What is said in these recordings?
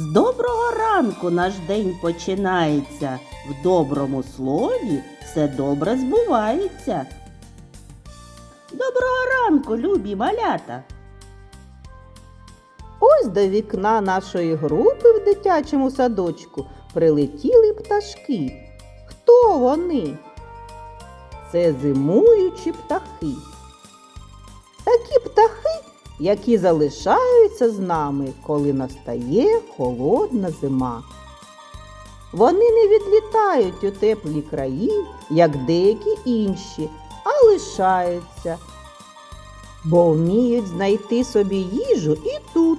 З доброго ранку наш день починається. В доброму слові все добре збувається. Доброго ранку, любі малята! Ось до вікна нашої групи в дитячому садочку прилетіли пташки. Хто вони? Це зимуючі птахи. Такі птахи, які залишаються з нами, коли настає холодна зима. Вони не відлітають у теплі краї, як деякі інші, а лишаються, бо вміють знайти собі їжу і тут,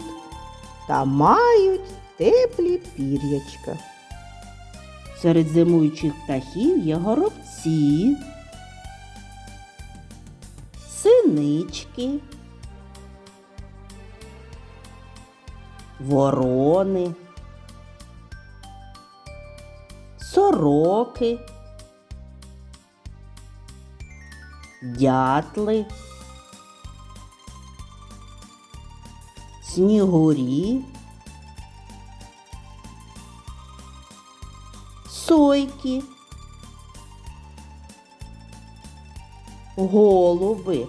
та мають теплі пір'ячка. Серед зимуючих птахів є горобці, синички, ворони, сороки, дятли, снігурі. сойки, голуби,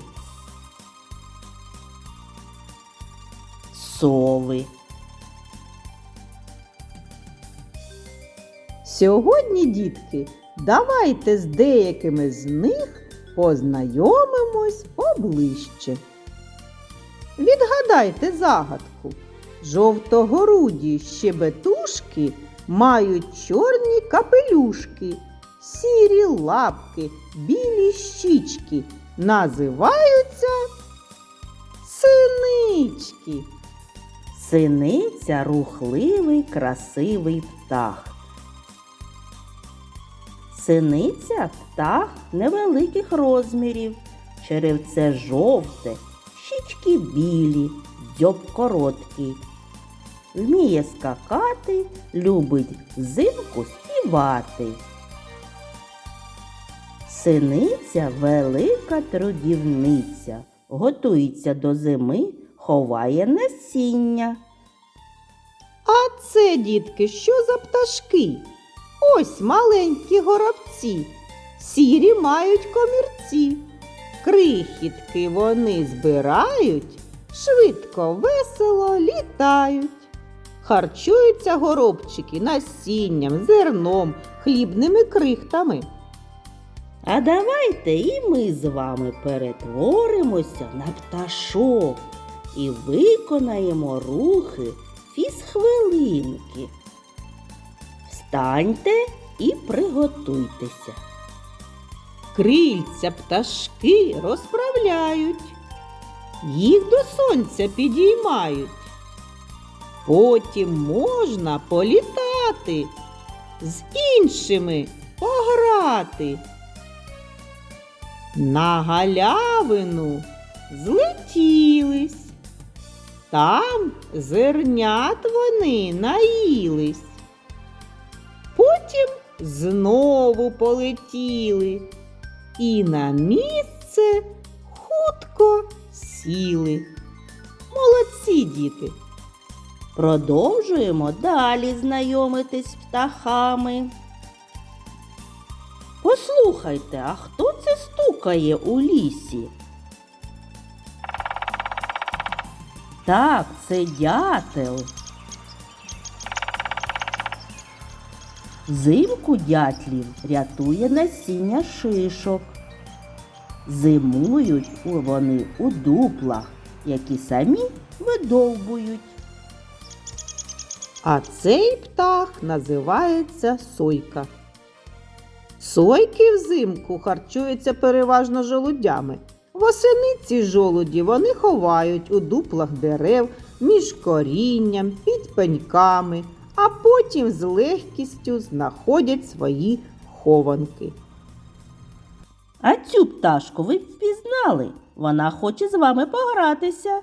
сови. Сьогодні, дітки, давайте з деякими з них познайомимось поближче. Відгадайте загадку. Жовтогоруді щебетушки мають чорні капелюшки, сірі лапки, білі щічки. Називаються синички. Синиця рухливий, красивий птах. Синиця птах невеликих розмірів, черевце жовте, щічки білі, дзьоб короткий. Вміє скакати, любить взимку співати. Синиця велика трудівниця, готується до зими, ховає насіння. А це, дітки, що за пташки? Ось маленькі горобці, сірі мають комірці. Крихітки вони збирають, швидко, весело літають. Харчуються горобчики насінням, зерном, хлібними крихтами. А давайте і ми з вами перетворимося на пташок і виконаємо рухи фізхвилинки. Встаньте і приготуйтеся. Крильця пташки розправляють, їх до сонця підіймають. Потім можна політати, з іншими пограти. На галявину злетілись, там зернят вони наїлись. Знову полетіли і на місце хутко сіли. Молодці діти! Продовжуємо далі знайомитись з птахами. Послухайте, а хто це стукає у лісі? Так, це дятел. Зимку дятлів рятує насіння шишок. Зимують вони у дуплах, які самі видовбують. А цей птах називається сойка. Сойки взимку харчуються переважно жолудями. Восени ці жолуді вони ховають у дуплах дерев, між корінням, під пеньками, а потім з легкістю знаходять свої хованки. А цю пташку ви впізнали. Вона хоче з вами погратися.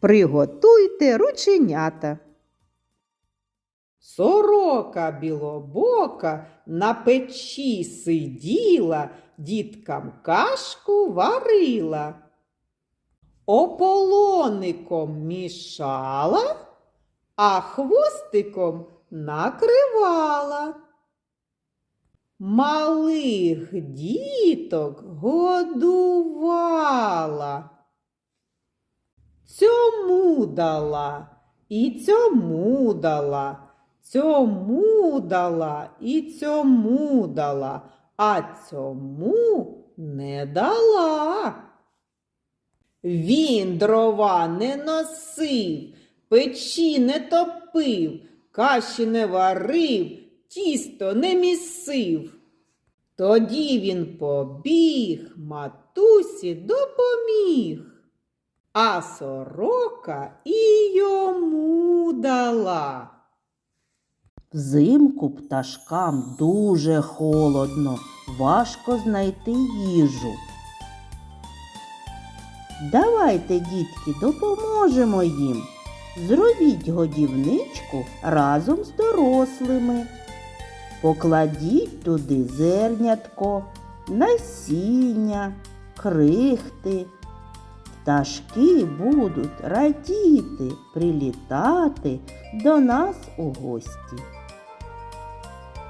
Приготуйте рученята. Сорока білобока на печі сиділа, діткам кашку варила. Ополоником мішала, а хвостиком накривала. Малих діток годувала. Цьому дала і цьому дала, цьому дала і цьому дала, а цьому не дала. Він дрова не носив, печі не топив, каші не варив, тісто не місив. Тоді він побіг, матусі допоміг, а сорока і йому дала. Взимку пташкам дуже холодно, важко знайти їжу. Давайте, дітки, допоможемо їм. Зробіть годівничку разом з дорослими. Покладіть туди зернятко, насіння, крихти. Пташки будуть радіти, прилітати до нас у гості.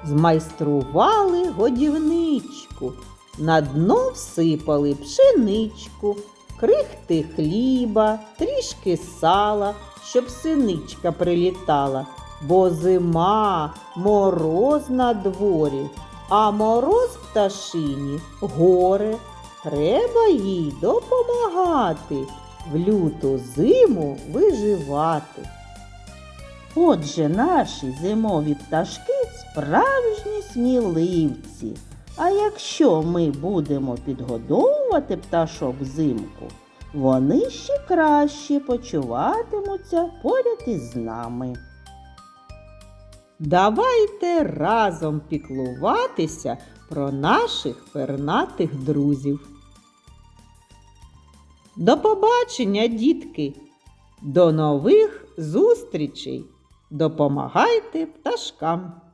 Змайстрували годівничку, на дно всипали пшеничку, крихти хліба, трішки сала, щоб синичка прилітала, бо зима, мороз на дворі, а мороз пташині горе. Треба їй допомагати, в люту зиму виживати. Отже, наші зимові пташки справжні сміливці. А якщо ми будемо підгодовувати пташок взимку, вони ще краще почуватимуться поряд із нами. Давайте разом піклуватися про наших пернатих друзів. До побачення, дітки! До нових зустрічей! Допомагайте пташкам!